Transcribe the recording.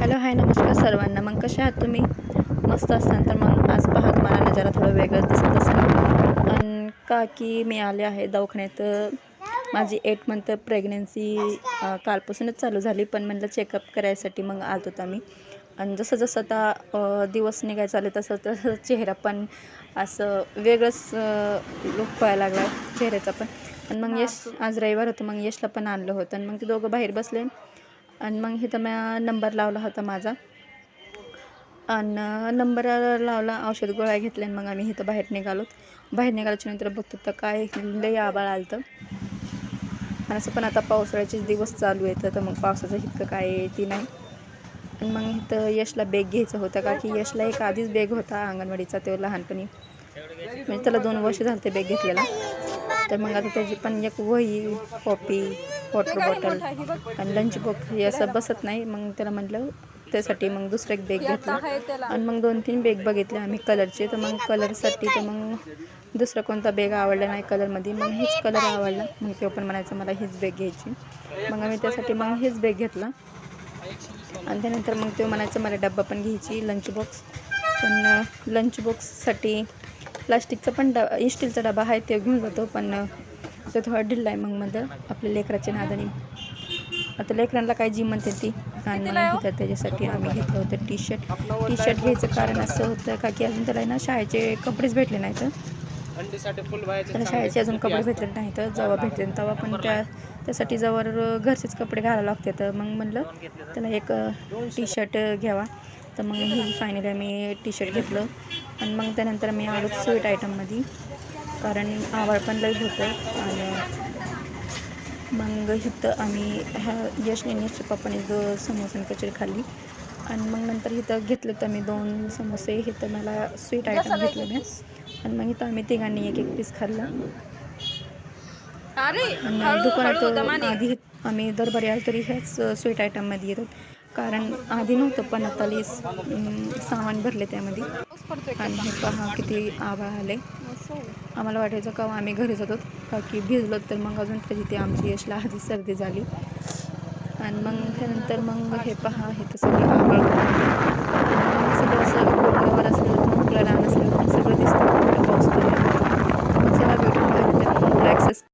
Hello hi नमस्कार सर्वांना. मग कसे आहात तुम्ही? मस्त असताना तर मग आज पहा तुम्हाला नजारा थोडं वेगळंच दिसत असेल. आणि का की मी आले आहे दवाखान्यात. माझी एट मंथ प्रेग्नन्सी कालपासूनच चालू झाली पण म्हणलं चेकअप करायसाठी मग आलो होता आम्ही. आणि जसं जसं आता दिवस निघायला चालले तसं तसं चेहरा पण असं वेगळंच लुक व्हायला लागला चेहऱ्याचा पण. आणि मग यश आज रविवार होतं मग यशला पण आणलं होतं. आणि मग ते दोघं बाहेर बसले. आणि मग इथं मी नंबर लावला होता माझा. आणि नंबर लावला औषध गोळ्या घेतल्या आणि मग आम्ही इथं बाहेर निघालो बाहेर निघाल्याच्या नंतर बघतो तर काय लई आबाळ आलं तर आणि असं पण आता पावसाळ्याचेच दिवस चालू आहेत तर मग पावसाचं इतकं काय ती नाही. आणि मग इथं यशला बेग घ्यायचा होता का की यशला एक आधीच बेग होता अंगणवाडीचा तो लहानपणी. म्हणजे त्याला दोन वर्ष झालं ते बेग घेतलेला. तर मग आता त्याची पण एक वही कॉपी वॉटर बॉटल आणि लंच बुक हे असं बसत नाही. मग त्याला म्हटलं त्यासाठी मग दुसरं एक बॅग घेतला. आणि मग दोन तीन बॅग बघितले आम्ही कलरचे तर मग कलरसाठी तर मग दुसरं कोणता बॅग आवडला नाही कलरमध्ये मग हेच कलर आवडला. मग तो पण म्हणायचं मला हीच बॅग घ्यायची. मग आम्ही त्यासाठी मग हेच बॅग घेतला. आणि त्यानंतर मग तो म्हणायचं मला डब्बा पण घ्यायची लंच बॉक्स पण लंच बॉक्ससाठी प्लास्टिकचा पण ड स्टीलचा डबा आहे ते घेऊन जातो पण तो थोडा ढिल्ला आहे मग मध्ये आपल्या लेकराच्या नादाने. आता लेकरांना काय जी म्हणते ती आणि मग इथं त्याच्यासाठी आम्ही घेतलं होतं टी शर्ट टी शर्ट घ्यायचं कारण असं होतं का की अजून त्याला ना शाळेचे कपडेच भेटले नाहीत. त्याला शाळेचे अजून कपडे भेटले नाहीत जेव्हा भेटले तेव्हा पण त्या त्यासाठी जवळ घरचेच कपडे घालायला लागते. तर मग म्हणलं त्याला एक टी शर्ट घ्यावा. तर मग ही फायनली आम्ही टी शर्ट घेतलं. आणि मग त्यानंतर मी आलो स्वीट आयटममध्ये. कारण आवड पण लई होतं आणि मग इथं आम्ही ह्या यशने यशच्या पप्पाने दो समोसे आणि कचोरी खाल्ली. आणि मग नंतर इथं घेतलं तर मी दोन समोसे इथं मला स्वीट आयटम घेतलं मी. आणि मग इथं आम्ही तिघांनी एक एक पीस खाल्ला. आणि दुकानात आधी आम्ही दरबारी आलो तरी ह्याच स्वीट आयटममध्ये येतो कारण आधी नव्हतं पण आता लई सामान भरले त्यामध्ये. आणि हे पहा किती आभाळ आले. आम्हाला वाटायचं का आम्ही घरी जातो का की भिजलो तर मग अजून तरी ते आमची यशला आधी सर्दी झाली. आणि मग त्यानंतर मग हे पहा हे तर सगळं आभाळ. सगळं असं असं